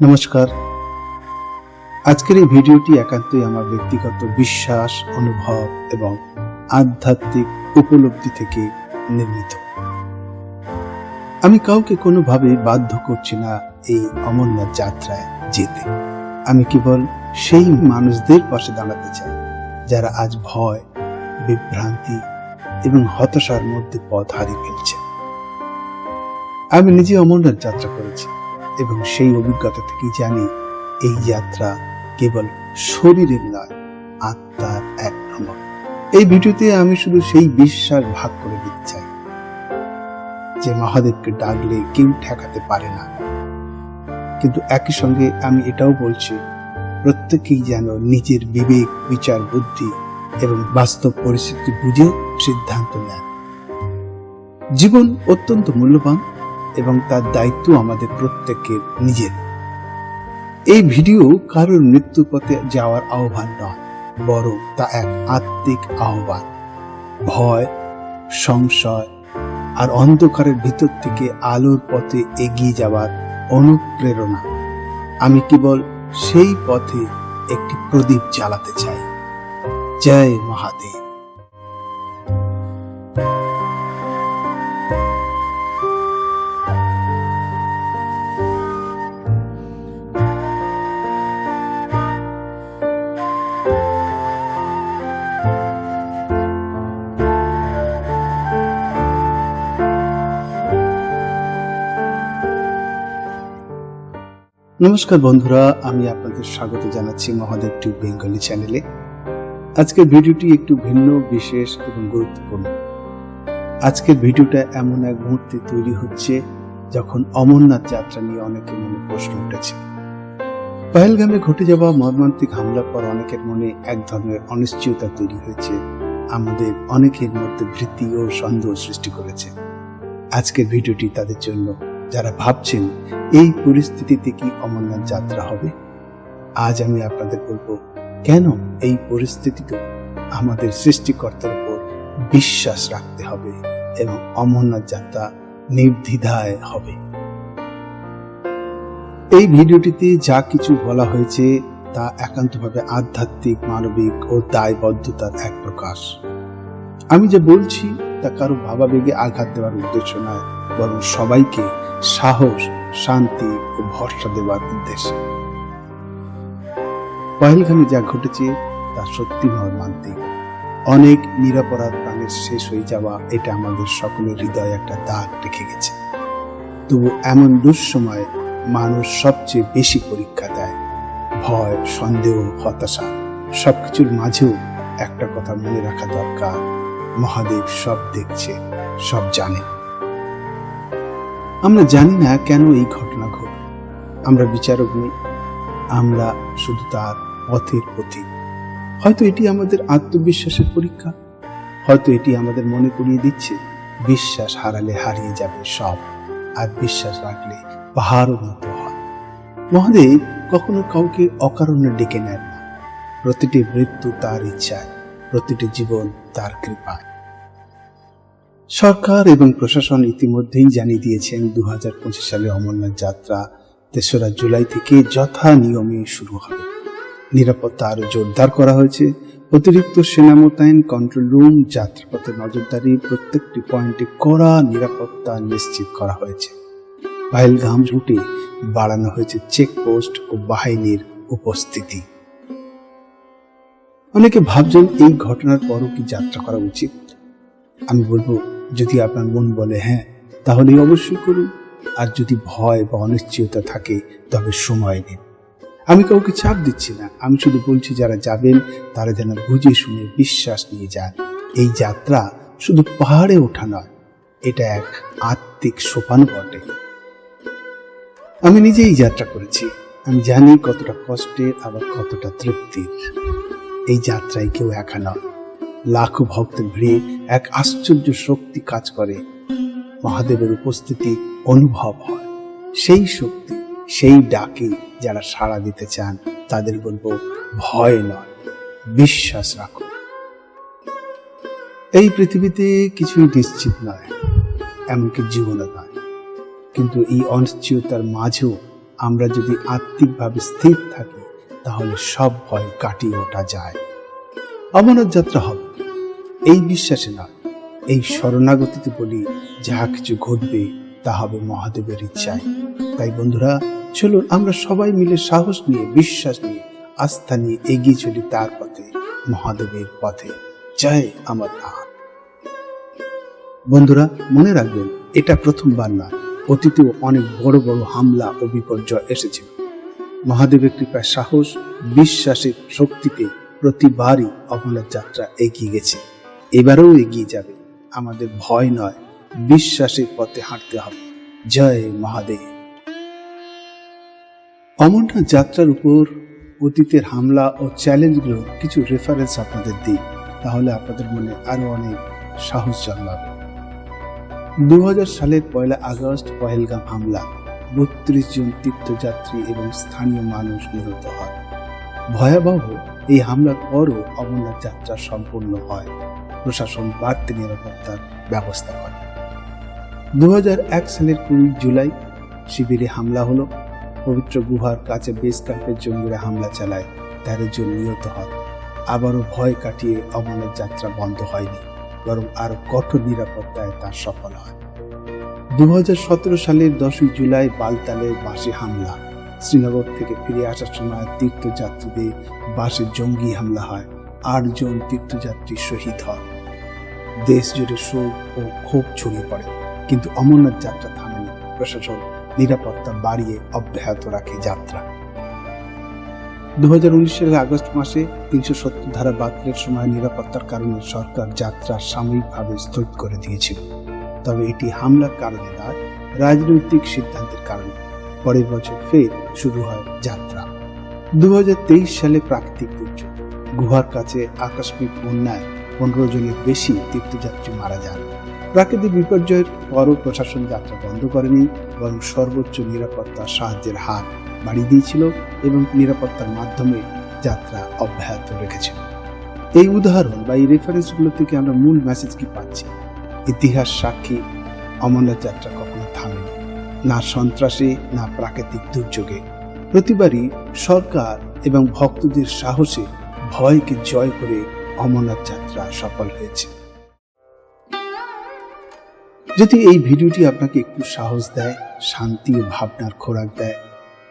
নমস্কার। আজকের এই ভিডিওটি একান্তই আমার ব্যক্তিগত বিশ্বাস, অনুভব এবং আধ্যাত্মিক উপলব্ধি থেকে নির্মিত। আমি কাউকে কোনোভাবে বাধ্য করছি না এই অমরনাথ যাত্রায় যেতে। আমি কেবল সেই মানুষদের পাশে দাঁড়াতে চাই, যারা আজ ভয়, বিভ্রান্তি এবং হতাশার মধ্যে পথ হারিয়ে ফেলছে। আমি নিজে অমরনাথ যাত্রা করেছি এবং সেই অভিজ্ঞতা থেকে জানি এই যাত্রা কেবল শরীরের নয়, আত্মার এক ভ্রমণ এই ভিডিওতে আমি শুধু সেই বিশ্বাস ভাগ করে দিতে চাই যে মহাদেবকে ডাকলে কেউ ঠেকাতে পারে না। কিন্তু একই সঙ্গে আমি এটাও বলছি, প্রত্যেকেই যেন নিজের বিবেক, বিচার, বুদ্ধি এবং বাস্তব পরিস্থিতি বুঝে সিদ্ধান্ত নেন। জীবন অত্যন্ত মূল্যবান এবং তার দায়িত্ব আমাদের প্রত্যেকের নিজের। এই ভিডিও কারোর মৃত্যুর পথে যাওয়ার আহ্বান নয়, বরং তা এক আত্মিক আহ্বান। ভয়, সংশয় আর অন্ধকারের ভিতর থেকে আলোর পথে এগিয়ে যাওয়ার অনুপ্রেরণা। আমি কেবল সেই পথে একটি প্রদীপ জ্বালাতে চাই। জয় মহাদেব। নমস্কার বন্ধুরা আমি আপনাদের স্বাগত জানাচ্ছি মহাদেব টিউব বেঙ্গলি চ্যানেলে। আজকের ভিডিওটি একটু ভিন্ন, বিশেষ এবং গুরুত্বপূর্ণ। আজকের ভিডিওটা এমন এক মুহূর্তে তৈরি হচ্ছে যখন অমরনাথ যাত্রা নিয়ে অনেকের মনে প্রশ্ন উঠেছে। পহেলগামে ঘটে যাওয়া মর্মান্তিক হামলার পর অনেকের মনে এক ধরনের অনিশ্চয়তা তৈরি হয়েছে। আমাদের অনেকের মধ্যে ভীতি ও সন্দেহ সৃষ্টি করেছে। আজকের ভিডিওটি তাদের জন্য, যারা ভাবছেন, এই পরিস্থিতিতে কি অমরনাথ যাত্রা হবে? আজ আমি আপনাদের বলব কেন এই পরিস্থিতিতে আমাদের সৃষ্টিকর্তার উপর বিশ্বাস রাখতে হবে এবং অমরনাথ যাত্রা নির্দ্বিধায় হবে? এই ভিডিওটিতে যা কিছু বলা হয়েছে তা একান্তভাবে আধ্যাত্মিক, মানবিক ও দায়বদ্ধতার এক প্রকাশ। আমি যে বলছি তা কারও ভাবাবেগে আঘাত দেওয়ার উদ্দেশ্য নয়, বরং সবাইকে সাহস, শান্তি ও ভরসা দেওয়ার উদ্দেশ্যে। পহেলগামে যা ঘটেছে তা সত্যি মর্মান্তিক। অনেক নিরাপরাধ প্রাণের শেষ হয়ে যাওয়া এটা আমাদের সকলের হৃদয়ে একটা দাগ রেখে গেছে। তবু এমন দুঃসময় মানুষ সবচেয়ে বেশি পরীক্ষা দেয়। ভয়, সন্দেহ, হতাশা সবকিছুর মাঝেও একটা কথা মনে রাখা দরকার। মহাদেব সব দেখছে, সব জানে। আমরা জানি না কেন এই ঘটনা ঘটল আমরা বিচারক নই, আমরা শুধু তার পথের পথিক হয়তো এটি আমাদের আত্মবিশ্বাসের পরীক্ষা। হয়তো এটি আমাদের মনে করিয়ে দিচ্ছে, বিশ্বাস হারালে হারিয়ে যাবে সব, আর বিশ্বাস রাখলে পাহাড়ও মতো হয়। মহাদেব কখনো কাউকে অকারণে ডেকে নেন না। প্রতিটি মৃত্যু তার ইচ্ছায়, প্রতিটি জীবন তার কৃপায়। সরকার এবং প্রশাসন ইতিমধ্যেই জানিয়ে দিয়েছেন দু হাজার পঁচিশ সালে অমরনাথ যাত্রা তেসরা জুলাই থেকে যথা নিয়মে শুরু হবে। নিরাপত্তা আরও জোরদার করা হয়েছে। অতিরিক্ত সেনা মোতায়েন কন্ট্রোল রুম যাত্রাপথে নজরদারি, প্রত্যেকটি পয়েন্টে কড়া নিরাপত্তা নিশ্চিত করা হয়েছে। পাহেলগাম রুটে বাড়ানো হয়েছে চেকপোস্ট ও বাহিনীর উপস্থিতি। অনেকে ভাবছেন এই ঘটনার পরও কি যাত্রা করা উচিত? আমি বলব, যদি আপনার মন বলে হ্যাঁ তাহলে অবশ্যই করুন। আর যদি ভয় বা অনিশ্চয়তা থাকে, তবে সময় নিন। আমি কাউকে চাপ দিচ্ছি না। আমি শুধু বলছি, যারা যাবেন, তারা যেন বুঝে শুনে বিশ্বাস নিয়ে যান। এই যাত্রা শুধু পাহাড়ে ওঠা নয়, এটা এক আত্মিক সোপান বটে। আমি নিজেই যাত্রা করেছি। আমি জানি কতটা কষ্টের, আবার কতটা তৃপ্তির। এই যাত্রায় কেউ একা নয়। লাখো ভক্তের ভিড়ে এক আশ্চর্য শক্তি কাজ করে। মহাদেবের উপস্থিতি অনুভব হয়। সেই শক্তি সেই ডাকে যারা সাড়া দিতে চান, তাদের বলব, ভয় নয়, বিশ্বাস রাখো। এই পৃথিবীতে কিছুই নিশ্চিত নয়, এমনকি জীবনে নয়। কিন্তু এই অনিশ্চয়তার মাঝেও আমরা যদি আত্মিকভাবে স্থির থাকি, তাহলে সব ভয় কাটিয়ে ওঠা যায়। অমরনাথ যাত্রা হবে। এই বিশ্বাসে নয়, এই শরণাগতিতে বলি, যাহা কিছু ঘটবে, তা হবে মহাদেবের ইচ্ছায়। তাই বন্ধুরা চলুন আমরা সবাই মিলে সাহস নিয়ে, বিশ্বাস নিয়ে, আস্থা নিয়ে এগিয়ে চলি তার পথে, মহাদেবের পথে। জয় আমার নাথ বন্ধুরা, মনে রাখবেন, এটা প্রথমবার নয় অতীতেও অনেক বড় বড় হামলা ও বিপর্যয় এসেছিল। মহাদেবের কৃপায় সাহস, বিশ্বাসের শক্তিতে প্রতিবারই অমরনাথ যাত্রা এগিয়ে গেছে। এবারেও এগিয়ে যাবে। আমাদের ভয় নয়, বিশ্বাসের পথে হাঁটতে হবে। জয় মহাদেব। অমরনাথ যাত্রার উপর অতীতের হামলা ও চ্যালেঞ্জগুলো কিছু রেফারেন্স আপনাদের দিই, তাহলে আপনাদের মনে আরও অনেক সাহস জন্মাবে। দু সালের পয়লা আগস্ট পহেলগাম হামলা, বত্রিশ জন তীর্থযাত্রী এবং স্থানীয় মানুষ নিহত হয়। ভয়াবহ এই হামলার পরও অমরনাথ যাত্রা সম্পূর্ণ হয়, প্রশাসন বাড়তি নিরাপত্তার ব্যবস্থা করে। দু হাজার এক সালের কুড়ি জুলাই শিবিরে হামলা হলো পবিত্র গুহার কাছে বেস ক্যাম্পের জঙ্গিরা হামলা চালায়। তেরো জন নিহত হয়। আবারও ভয় কাটিয়ে অমরনাথ যাত্রা বন্ধ হয়নি, বরং আরও কঠোর নিরাপত্তায় তার সফল হয়। দুই হাজার সতেরো সালের দশই জুলাই বালতালের বাসে হামলা। শ্রীনগর থেকে ফিরে আসার সময় তীর্থযাত্রীদের বাসে জঙ্গি হামলা হয়। আটজন তীর্থযাত্রী শহীদ হয় দেশ জুড়ে শোক ও ক্ষোভ ছড়িয়ে পড়ে, কিন্তু অমরনাথ যাত্রা থামেনি। প্রশাসন নিরাপত্তা বাড়িয়ে অব্যাহত রাখে যাত্রা। দু সালের আগস্ট মাসে তিনশো সত্তর ধারা বাতিলের সময় নিরাপত্তার কারণে সরকার যাত্রা সাময়িকভাবে স্থগিত করে দিয়েছিল। তবে এটি হামলার কারণে নয়, রাজনৈতিক সিদ্ধান্তের কারণে। পরের বছর ফের শুরু হয় যাত্রা। দু হাজার তেইশ সালে প্রাকৃতিক দুর্যোগ। গুহার কাছে আকস্মিক বন্যায় পনেরো জনের বেশি তীর্থযাত্রী মারা যান। প্রাকৃতিক বিপর্যয়ের পরও প্রশাসন যাত্রা বন্ধ করেনি, বরং সর্বোচ্চ নিরাপত্তা সাহায্যের হাত বাড়িয়ে দিয়েছিল এবং নিরাপত্তার মাধ্যমে যাত্রা অব্যাহত রেখেছিল। এই উদাহরণ বা এই রেফারেন্সগুলো থেকে আমরা মূল মেসেজ কি পাচ্ছি? ইতিহাস সাক্ষী, অমরনাথ যাত্রা কখনো থামেনি, না সন্ত্রাসে, না প্রাকৃতিক দুর্যোগে। প্রতিবারই সরকার এবং ভক্তদের সাহসে ভয়কে জয় করে অমরনাথ যাত্রা সফল হয়েছে। যদি এই ভিডিওটি আপনাকে একটু সাহস দেয়, শান্তি ও ভাবনার খোরাক দেয়,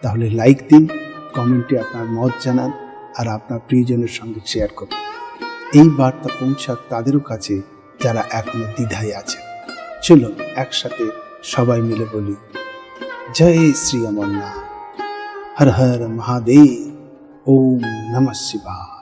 তাহলে লাইক দিন, কমেন্টে আপনার মত জানান, আর আপনার প্রিয়জনের সঙ্গে শেয়ার করুন। এই বার্তা পৌঁছাক তাদেরও কাছে যারা এখনও দ্বিধায় আছে চলো একসাথে সবাই মিলে বলি, জয় শ্রী অমরনাথ। হর হর মহাদেব। ওম নমঃ শিবায়।